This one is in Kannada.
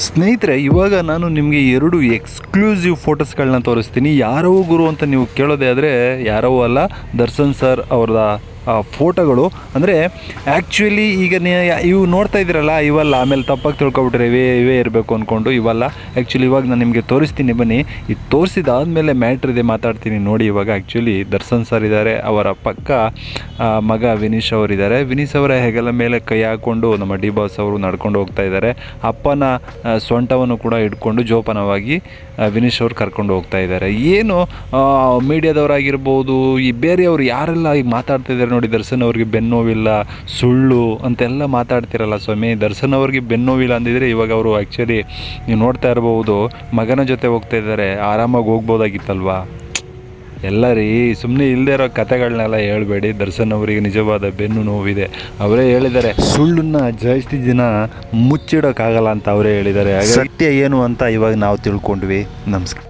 ಸ್ನೇಹಿತರೆ, ಇವಾಗ ನಾನು ನಿಮಗೆ ಎರಡು ಎಕ್ಸ್ಕ್ಲೂಸಿವ್ ಫೋಟೋಸ್ಗಳನ್ನ ತೋರಿಸ್ತೀನಿ. ಯಾರೋ ಗುರು ಅಂತ ನೀವು ಕೇಳೋದೇ ಆದರೆ, ಯಾರೋ ಅಲ್ಲ, ದರ್ಶನ್ ಸರ್ ಅವ್ರದ ಫೋಟೋಗಳು. ಅಂದರೆ ಆ್ಯಕ್ಚುಲಿ ಈಗ ಇವು ನೋಡ್ತಾ ಇದ್ದೀರಲ್ಲ, ಇವೆಲ್ಲ, ಆಮೇಲೆ ತಪ್ಪಾಗಿ ತಿಳ್ಕೊಬಿಟ್ರೆ ಇವೇ ಇವೇ ಇರಬೇಕು ಅಂದ್ಕೊಂಡು ಇವೆಲ್ಲ. ಆ್ಯಕ್ಚುಲಿ ಇವಾಗ ನಾನು ನಿಮಗೆ ತೋರಿಸ್ತೀನಿ, ಬನ್ನಿ. ಇದು ತೋರಿಸಿದಾದಮೇಲೆ ಮ್ಯಾಟ್ರ್ ಇದೆ, ಮಾತಾಡ್ತೀನಿ ನೋಡಿ ಇವಾಗ. ಆ್ಯಕ್ಚುಲಿ ದರ್ಶನ್ ಸರ್ ಇದ್ದಾರೆ ಅವರ ಪಕ್ಕ ಮಗ ವಿನೀಶ್ ಅವರಿದ್ದಾರೆ. ವಿನೀಶ್ ಅವರ ಹೆಗಲ ಮೇಲೆ ಕೈ ಹಾಕ್ಕೊಂಡು ನಮ್ಮ ಡಿ ಬಾಸ್ ಅವರು ನಡ್ಕೊಂಡು ಹೋಗ್ತಾ ಇದ್ದಾರೆ. ಅಪ್ಪನ ಸೊಂಟವನ್ನು ಕೂಡ ಇಟ್ಕೊಂಡು ಜೋಪಾನವಾಗಿ ವಿನೀಶ್ ಅವರು ಕರ್ಕೊಂಡು ಹೋಗ್ತಾ ಇದ್ದಾರೆ. ಏನು ಮೀಡಿಯಾದವರಾಗಿರ್ಬೋದು, ಈ ಬೇರೆಯವರು ಯಾರೆಲ್ಲ ಈಗ ಮಾತಾಡ್ತಾ ನೋಡಿ ದರ್ಶನ್ ಅವ್ರಿಗೆ ಬೆನ್ನೋವಿಲ್ಲ, ಸುಳ್ಳು ಅಂತೆಲ್ಲ ಮಾತಾಡ್ತಿರಲ್ಲ ಸ್ವಾಮಿ. ದರ್ಶನ್ ಅವ್ರಿಗೆ ಬೆನ್ನೋವಿಲ್ಲ ಅಂದಿದ್ರೆ ಇವಾಗ ಅವರು ಆ್ಯಕ್ಚುಲಿ ನೀವು ನೋಡ್ತಾ ಇರಬಹುದು ಮಗನ ಜೊತೆ ಹೋಗ್ತಾ ಇದ್ದಾರೆ, ಆರಾಮಾಗಿ ಹೋಗ್ಬೋದಾಗಿತ್ತಲ್ವಾ? ಎಲ್ಲ ರೀ ಸುಮ್ಮನೆ ಇಲ್ಲದೆ ಇರೋ ಕತೆಗಳನ್ನೆಲ್ಲ ಹೇಳ್ಬೇಡಿ. ದರ್ಶನ್ ಅವರಿಗೆ ನಿಜವಾದ ಬೆನ್ನು ನೋವಿದೆ. ಅವರೇ ಹೇಳಿದ್ದಾರೆ, ಸುಳ್ಳನ್ನ ಜಾಸ್ತಿ ದಿನ ಮುಚ್ಚಿಡೋಕ್ಕಾಗಲ್ಲ ಅಂತ ಅವರೇ ಹೇಳಿದ್ದಾರೆ. ಸತ್ಯ ಏನು ಅಂತ ಇವಾಗ ನಾವು ತಿಳ್ಕೊಂಡ್ವಿ. ನಮಸ್ಕಾರ.